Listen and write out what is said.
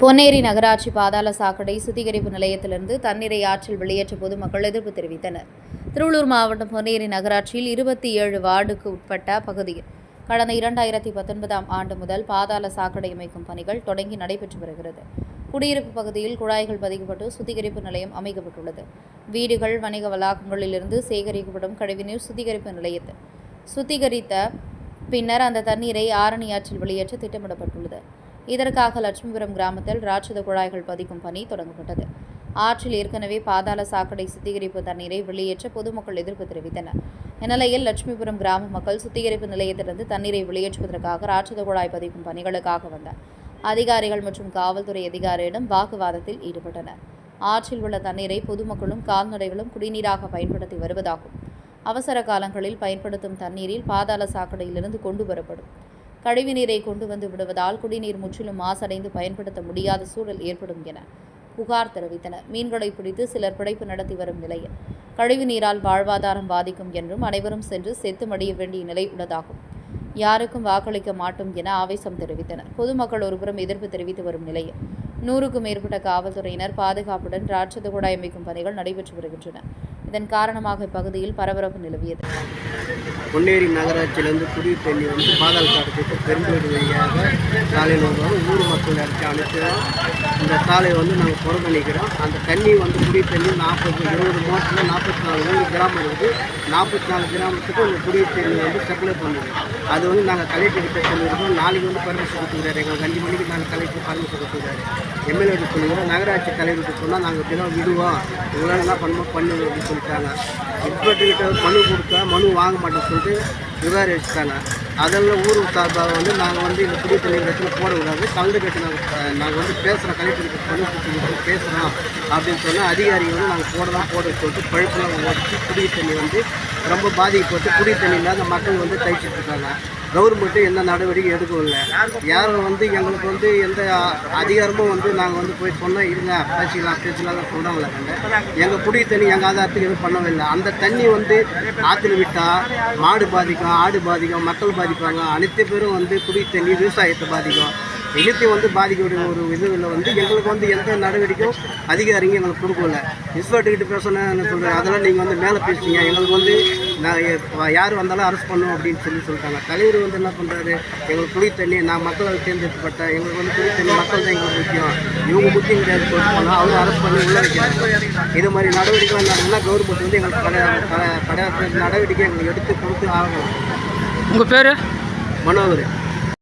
பொன்னேரி நகராட்சி பாதாள சாக்கடை சுத்திகரிப்பு நிலையத்திலிருந்து தண்ணீரை ஆற்றில் வெளியேற்ற பொதுமக்கள் எதிர்ப்பு தெரிவித்தனர். திருவள்ளூர் மாவட்டம் பொன்னேரி நகராட்சியில் இருபத்தி ஏழு வார்டுக்கு உட்பட்ட பகுதியில் கடந்த இரண்டாயிரத்தி பத்தொன்பதாம் ஆண்டு முதல் பாதாள சாக்கடை அமைக்கும் பணிகள் தொடங்கி நடைபெற்று வருகிறது. குடியிருப்பு பகுதியில் குழாய்கள் பதிக்கப்பட்டு சுத்திகரிப்பு நிலையம் அமைக்கப்பட்டுள்ளது. வீடுகள் வணிக வளாகங்களிலிருந்து சேகரிக்கப்படும் கழிவுநீர் சுத்திகரிப்பு நிலையத்தில் சுத்திகரித்த பின்னர் அந்த தண்ணீரை ஆரணி ஆற்றில் வெளியேற்ற திட்டமிடப்பட்டுள்ளது. இதற்காக லட்சுமிபுரம் கிராமத்தில் ராட்சத குழாய்கள் பதிக்கும் பணி தொடங்கப்பட்டது. ஆற்றில் ஏற்கனவே பாதாள சாக்கடை சுத்திகரிப்பு தண்ணீரை வெளியேற்ற பொதுமக்கள் எதிர்ப்பு தெரிவித்தனர். இந்நிலையில் லட்சுமிபுரம் கிராம மக்கள் சுத்திகரிப்பு நிலையத்திலிருந்து தண்ணீரை வெளியேற்றுவதற்காக ராட்சத குழாய் பதிக்கும் பணிகளுக்காக வந்தார் அதிகாரிகள் மற்றும் காவல்துறை அதிகாரியிடம் வாக்குவாதத்தில் ஈடுபட்டனர். ஆற்றில் உள்ள தண்ணீரை பொதுமக்களும் கால்நடைகளும் குடிநீராக பயன்படுத்தி வருவதாகும். அவசர காலங்களில் பயன்படுத்தும் தண்ணீரில் பாதாள சாக்கடையிலிருந்து கொண்டு வரப்படும். கழிவுநீரை கொண்டு வந்து விடுவதால் குடிநீர் முற்றிலும் மாசடைந்து பயன்படுத்த முடியாத சூழல் ஏற்படும் என புகார் தெரிவித்தனர். மீன்களை பிடித்து சிலர் பிழைப்பு நடத்தி வரும் நிலையில் கழிவுநீரால் வாழ்வாதாரம் பாதிக்கும் என்றும் அனைவரும் சென்று செத்து மடிய வேண்டிய நிலை உள்ளதாகும். யாருக்கும் வாக்களிக்க மாட்டோம் என ஆவேசம் தெரிவித்தனர். பொதுமக்கள் ஒருபுறம் எதிர்ப்பு தெரிவித்து வரும் நிலையில் நூறுக்கும் மேற்பட்ட காவல்துறையினர் பாதுகாப்புடன் ராட்சத குடாய் அமைக்கும் பணிகள் நடைபெற்று வருகின்றன. இதன் காரணமாக இப்பகுதியில் பரபரப்பு நிலவியது. பொன்னேரி நகராட்சியிலிருந்து குடிநீர் தண்ணி வந்து பாதாள காட்டுக்கு பெரும்பேடு வழியாக சாலையில் வருவாங்க ஊர் மக்கள் இடத்தை அனுப்பிச்சு இந்த சாலையை வந்து நாங்கள் புறக்கணிக்கிறோம். அந்த தண்ணி வந்து குடிநீர் தண்ணி நாற்பது இருபது மாதத்தில் நாற்பத்தி நாலு மூணு கிராமம் இருக்குது. நாற்பத்தி நாலு கிராமத்துக்கு அந்த குடிநீர் தண்ணி வந்து சப்ளை பண்ணுவோம் அது வந்து நாங்கள் கலெக்டர்கிட்ட சொல்லியிருக்கோம். நாளைக்கு வந்து பர்மிஷன் கொடுத்துக்கிறாரு எங்களுக்கு அஞ்சு மணிக்கு நாங்கள் கலெக்டர் பர்மிஷன் கொடுத்துக்கிறாரு எம்எல்ஏ சொல்லிக்கிறோம் நகராட்சி தலைவர்கிட்ட சொன்னால் நாங்கள் தினம் விடுவோம். இவ்வளோ என்ன பண்ணுவோம் பண்ணுவோம் அப்படின்னு சொல்லிட்டாங்க இன்ஸ்பெக்டர்கிட்ட மனு கொடுத்தா மனு வாங்க மாட்டேன்னு சொல்லிட்டு விவகாரம் வச்சுட்டாங்க அதெல்லாம் ஊர் சார்பாக வந்து நாங்கள் வந்து இந்த புதிய தண்ணி பிரச்சனை போடக்கூடாது. கலந்து கட்டி நாங்கள் நாங்கள் வந்து பேசுகிறோம் கலெக்டருக்கு மனு கொடுத்து பேசுகிறோம் அப்படின்னு சொன்னால் அதிகாரிகள் வந்து நாங்கள் போடலாம் போட சொல்லிட்டு பழுப்பெல்லாம் ஓடிச்சு குடி தண்ணி வந்து ரொம்ப பாதிக்கப்பட்டு குடி தண்ணி இல்லாத மக்கள் வந்து தைச்சிட்டு இருக்காங்க. கவர்மெண்ட்டு எந்த நடவடிக்கை எடுக்கவில்லை. யாரும் வந்து எங்களுக்கு வந்து எந்த அதிகாரமும் வந்து நாங்கள் வந்து போய் சொன்னால் இருங்க பேசிக்கலாம் பேசலாம் சொல்கிறாங்களே எங்கள் குடி தண்ணி எங்கள் ஆதாரத்துக்கு எதுவும் பண்ணவில்லை. அந்த தண்ணி வந்து ஆற்றுல விட்டால் மாடு பாதிக்கும் ஆடு பாதிக்கும் மக்கள் பாதிப்பாங்க. அனைத்து பேரும் வந்து குடி தண்ணி விவசாயத்தை பாதிக்கும். எல்லாத்தையும் வந்து பாதிக்கக்கூடிய ஒரு இதுவில் வந்து எங்களுக்கு வந்து எந்த நடவடிக்கையும் அதிகாரிங்க எங்களுக்கு கொடுக்கல இன்ஸ்பெக்டர்கிட்ட பேசணும்னு சொல்கிறேன் அதெல்லாம் நீங்கள் வந்து மேலே பேசுறீங்க. எங்களுக்கு வந்து நான் யார் வந்தாலும் அரெஸ்ட் பண்ணும் அப்படின்னு சொல்லி சொல்லிட்டாங்க. தலைவர் வந்து என்ன பண்ணுறாரு எங்களுக்கு குடி தண்ணி நான் மக்களால் தேர்ந்தெடுக்கப்பட்ட எங்களுக்கு வந்து குடி தண்ணி மக்கள் தான் எங்களுக்கு முக்கியம். இவங்க முக்கியம் கிடையாது போனால் அவர் அரெஸ்ட் பண்ணி உள்ள வைக்கிறாங்க. இது மாதிரி நடவடிக்கை நடந்ததுன்னா கவர்மெண்ட் வந்து எங்களுக்கு கடை கடை நடவடிக்கை எங்களுக்கு எடுத்து கொடுத்து ஆகணும். உங்கள் பேர்? மனோகர்.